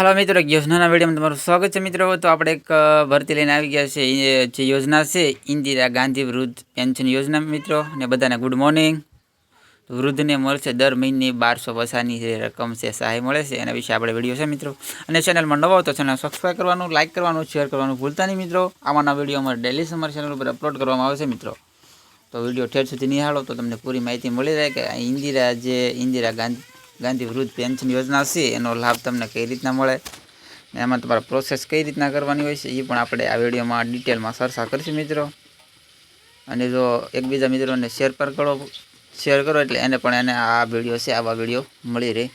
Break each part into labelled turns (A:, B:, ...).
A: હાલો મિત્રો, એક યોજનાના વિડીયોમાં તમારું સ્વાગત છે મિત્રો. તો આપણે એક ભરતી લઈને આવી ગયા છે જે યોજના છે, ઇન્દિરા ગાંધી વૃદ્ધ પેન્શન યોજના મિત્રો, ને બધાને ગુડ મોર્નિંગ. વૃદ્ધને મળશે દર મહિને બારસો પૈસાની રકમ છે, સહાય મળે છે. એના વિશે આપણે વીડિયો છે મિત્રો. અને ચેનલમાં નવો તો ચેનલ સબસ્ક્રાઈબ કરવાનું લાઇક કરવાનું શેર કરવાનું ભૂલતા નહીં મિત્રો. આમાંના વીડિયો અમારે ડેલી સમર ચેનલ ઉપર અપલોડ કરવામાં આવે છે મિત્રો. તો વીડિયો ઠેર સુધી નિહાળો, તો તમને પૂરી માહિતી મળી રહે કે ઇન્દિરા જે, ઇન્દિરા ગાંધી ગાંધી વૃદ્ધ પેન્શન યોજના છે, એનો લાભ તમને કઈ રીતના મળે એમાં તમારે પ્રોસેસ કઈ રીતના કરવાની હોય છે એ પણ આપણે આ વિડીયોમાં ડિટેલમાં ચર્ચા કરીશું મિત્રો. અને જો એકબીજા મિત્રોને શેર પર કરો શેર કરો એટલે એને પણ એને આ વીડિયો છે, આવા વીડિયો મળી રહે.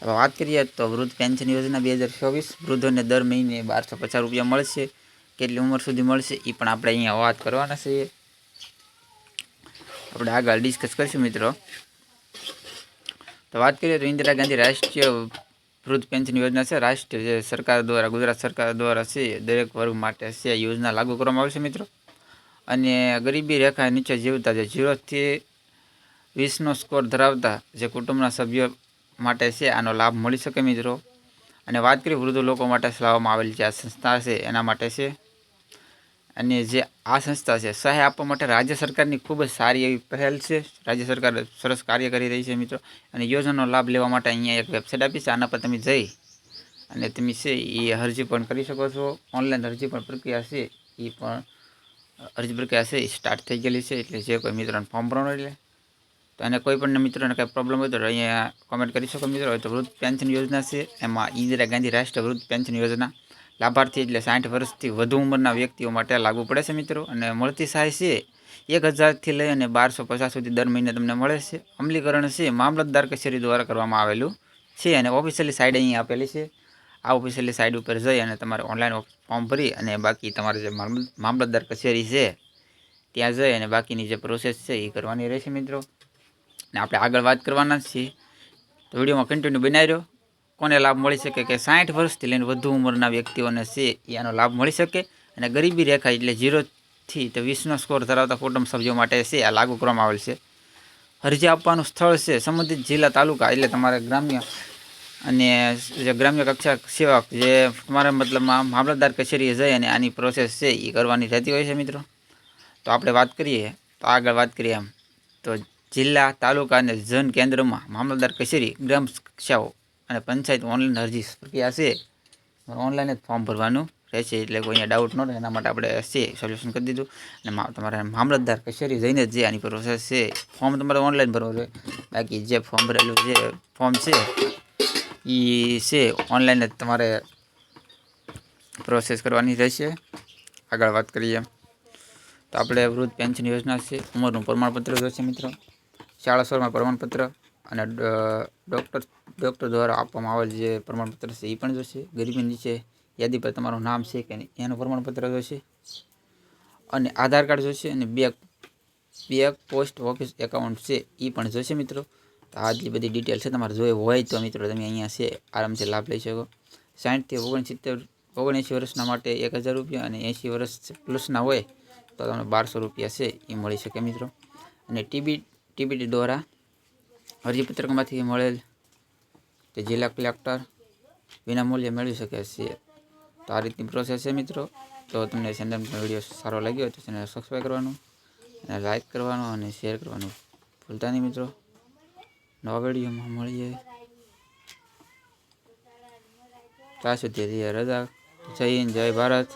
A: હવે વાત કરીએ તો વૃદ્ધ પેન્શન યોજના બે હજાર ચોવીસ, વૃદ્ધોને દર મહિને બારસો પચાસ રૂપિયા મળશે. કેટલી ઉંમર સુધી મળશે એ પણ આપણે અહીંયા વાત કરવાના છીએ. આપણે આગળ ડિસ્કસ કરીશું મિત્રો. તો વાત કરીએ તો ઇન્દિરા ગાંધી રાષ્ટ્રીય વૃદ્ધ પેન્શન યોજના છે. રાષ્ટ્રીય સરકાર દ્વારા, ગુજરાત સરકાર દ્વારા છે દરેક વર્ગ માટે છે યોજના લાગુ કરવામાં આવશે મિત્રો. અને ગરીબી રેખા નીચે જીવતા જે ઝીરોથી વીસનો સ્કોર ધરાવતા જે કુટુંબના સભ્યો માટે છે, આનો લાભ મળી શકે મિત્રો. અને વાત કરીએ વૃદ્ધ લોકો માટે ચલાવવામાં આવેલી જે આ સંસ્થા છે, એના માટે છે અને જે આ સંસ્થા છે, સહાય આપવા માટે રાજ્ય સરકારની ખૂબ જ સારી એવી પહેલ છે. રાજ્ય સરકાર સરસ કાર્ય કરી રહી છે મિત્રો. અને યોજનાનો લાભ લેવા માટે અહીંયા એક વેબસાઇટ આપી છે. આના પર તમે જઈ અને તમે છે એ અરજી પણ કરી શકો છો. ઓનલાઈન અરજી પણ પ્રક્રિયા છે. એ પણ અરજી પ્રક્રિયા છે એ સ્ટાર્ટ થઈ ગયેલી છે. એટલે જે કોઈ મિત્રોને ફોર્મ ભરવાનું એટલે. તો એને કોઈ પણ મિત્રોને કંઈ પ્રોબ્લેમ હોય તો અહીંયા કોમેન્ટ કરી શકો મિત્રો. તો વૃદ્ધ પેન્શન યોજના છે. એમાં ઇન્દિરા ગાંધી રાષ્ટ્રીય વૃદ્ધ પેન્શન યોજના. લાભાર્થી એટલે સાઠ વર્ષથી વધુ ઉંમરના વ્યક્તિઓ માટે લાગુ પડે છે મિત્રો. અને મળતી સહાય છે એક હજારથી લઈ અને બારસો પચાસ સુધી દર મહિને તમને મળે છે. અમલીકરણ છે મામલતદાર કચેરી દ્વારા કરવામાં આવેલું છે અને ઓફિશિયલી સાઇડ અહીં આપેલી છે. આ ઓફિશિયલી સાઇડ ઉપર જઈ અને તમારે ઓનલાઈન ફોર્મ ભરી અને બાકી તમારે જે મામલ- મામલતદાર કચેરી છે ત્યાં જઈ અને બાકીની જે પ્રોસેસ છે એ કરવાની રહેશે મિત્રો. ને આપણે આગળ વાત કરવાના છીએ. તો વિડીયોમાં કન્ટિન્યુ બનાવી રહ્યો. કોને લાભ મળી શકે કે સાઠ વર્ષથી લઈને વધુ ઉંમરના વ્યક્તિઓને છે એનો લાભ મળી શકે? અને ગરીબી રેખા એટલે ઝીરોથી તો વીસનો સ્કોર ધરાવતા કુટુંબ સભ્યો માટે છે, આ લાગુ કરવામાં આવેલ છે. અરજી આપવાનું સ્થળ છે, સંબંધિત જિલ્લા, તાલુકા એટલે તમારે ગ્રામ્ય અને જે ગ્રામ્ય કક્ષા સેવક જે તમારે મતલબમાં મામલતદાર કચેરીએ જઈ અને આની પ્રોસેસ છે એ કરવાની રહેતી હોય છે મિત્રો. તો આપણે વાત કરીએ, તો આગળ વાત કરીએ એમ તો જિલ્લા, તાલુકા અને જન કેન્દ્રમાં મામલતદાર કચેરી, ગ્રામ કક્ષાઓ અને પંચાયત ઓનલાઈન અરજી પ્રક્રિયા છે. ઓનલાઈન જ ફોર્મ ભરવાનું રહેશે એટલે કોઈ અહીંયા ડાઉટ ન રહે. એના માટે આપણે છે સોલ્યુશન કરી દીધું. અને તમારે મામલતદાર કચેરી જઈને જ જે આની પ્રોસેસ છે ફોર્મ તમારે ઓનલાઈન ભરવું જોઈએ. બાકી જે ફોર્મ ભરેલું જે ફોર્મ છે એ છે ઓનલાઈન જ તમારે પ્રોસેસ કરવાની રહેશે. આગળ વાત કરીએ. તો આપણે વૃદ્ધ પેન્શન યોજના છે. ઉંમરનું પ્રમાણપત્ર જોશે મિત્રો. શાળા સ્વરમાં પ્રમાણપત્ર. અને ડૉક્ટર ડૉક્ટર દ્વારા આપવામાં આવેલ જે પ્રમાણપત્ર છે એ પણ જોશે. ગરીબી નીચે યાદી પર તમારું નામ છે કે નહીં, એનું પ્રમાણપત્ર જોશે. અને આધાર કાર્ડ જોશે અને બે બે પોસ્ટ ઓફિસ એકાઉન્ટ છે એ પણ જોશે મિત્રો. તો આટલી બધી ડિટેલ છે તમારે જોઈએ હોય તો મિત્રો તમે અહીંયા છે, આરામથી લાભ લઈ શકો. સાઠથી ઓગણસિત્તેર ઓગણએંસી વર્ષના માટે એક હજાર રૂપિયા અને એંસી વર્ષ પ્લસના હોય તો તમને બારસો રૂપિયા છે એ મળી શકે મિત્રો. અને ટીબી ટીબીટી દ્વારા અરજીપત્રકમાંથી મળેલ તે જિલ્લા કલેક્ટર વિનામૂલ્યે મેળવી શકે છે. તો આ રીતની પ્રોસેસ છે મિત્રો. તો તમને ચેનલનો વીડિયો સારો લાગ્યો તો ચેનલ સબસ્ક્રાઈબ કરવાનું અને લાઇક કરવાનું અને શેર કરવાનું ભૂલતા નહીં મિત્રો. નવા વિડીયોમાં મળીએ. ત્યાં સુધી રજા. જય હિન્દ, જય ભારત.